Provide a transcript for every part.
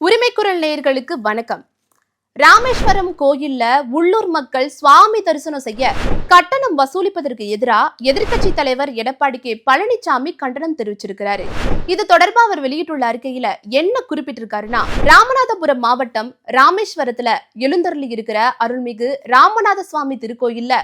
உரிமைக்குரல் நேயர்களுக்கு வணக்கம். ராமேஸ்வரம் கோயில்ல உள்ளூர் மக்கள் சுவாமி தரிசனம் செய்ய கட்டணம் வசூலிப்பதற்கு எதிராக எதிர்க்கட்சி தலைவர் எடப்பாடி கே பழனிசாமி கண்டனம் தெரிவிச்சிருக்கிறாரு. இது தொடர்பா அவர் வெளியிட்டுள்ள அறிக்கையில என்ன குறிப்பிட்டிருக்காருன்னா ராமநாதபுரம் மாவட்டம் ராமேஸ்வரத்துல எழுந்தருளி இருக்கிற அருள்மிகு ராமநாத சுவாமி திருக்கோயில்ல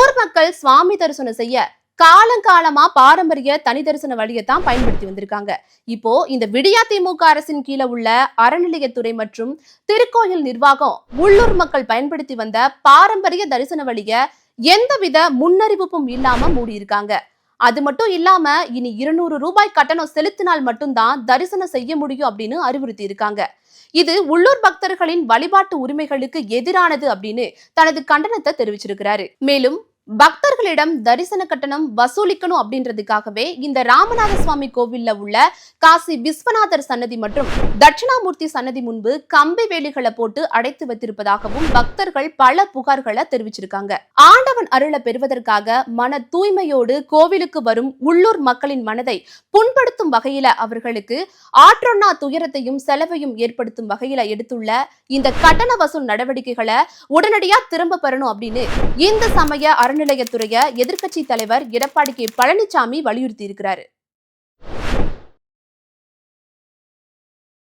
ஊர் மக்கள் சுவாமி தரிசனம் செய்ய காலங்காலமா பாரம்பரிய தனி தரிசன தான் பயன்படுத்தி வந்திருக்காங்க. இப்போ இந்த விடியா திமுக அரசின் கீழே உள்ள அறநிலையத்துறை மற்றும் திருக்கோயில் நிர்வாகம் உள்ளூர் மக்கள் பயன்படுத்தி வந்த பாரம்பரிய தரிசன வழிய எந்தவித முன்னறிவிப்பும் இல்லாம மூடியிருக்காங்க. அது மட்டும் இல்லாம இனி இருநூறு ரூபாய் கட்டணம் செலுத்தினால் மட்டும்தான் தரிசனம் செய்ய முடியும் அப்படின்னு அறிவுறுத்தி இருக்காங்க இது உள்ளூர் பக்தர்களின் வழிபாட்டு உரிமைகளுக்கு எதிரானது அப்படின்னு தனது கண்டனத்தை தெரிவிச்சிருக்கிறாரு. மேலும் பக்தர்களிடம் தரிசன கட்டணம் வசூலிக்கணும் அப்படின்றதுக்காகவே இந்த ராமநாத சுவாமி கோவில்ல உள்ள காசி விஸ்வநாதர் சன்னதி மற்றும் தட்சிணாமூர்த்தி சன்னதி முன்பு கம்பி வேலிகளை போட்டு அடைத்து வைத்திருப்பதாகவும் பக்தர்கள் பல புகார்களை தெரிவிச்சிருக்காங்க. ஆண்டவன் அருளை பெறுவதற்காக மன தூய்மையோடு கோவிலுக்கு வரும் உள்ளூர் மக்களின் மனதை புண்படுத்தும் வகையில அவர்களுக்கு ஆற்றொன்னா துயரத்தையும் செலவையும் ஏற்படுத்தும் வகையில எடுத்துள்ள இந்த கட்டண வசூல் நடவடிக்கைகளை உடனடியா திரும்ப பெறணும் அப்படின்னு இந்த சமய அறநிலையத்துறைய எதிர்க்கட்சி தலைவர் எடப்பாடி கே பழனிசாமி வலியுறுத்தி இருக்கிறாரு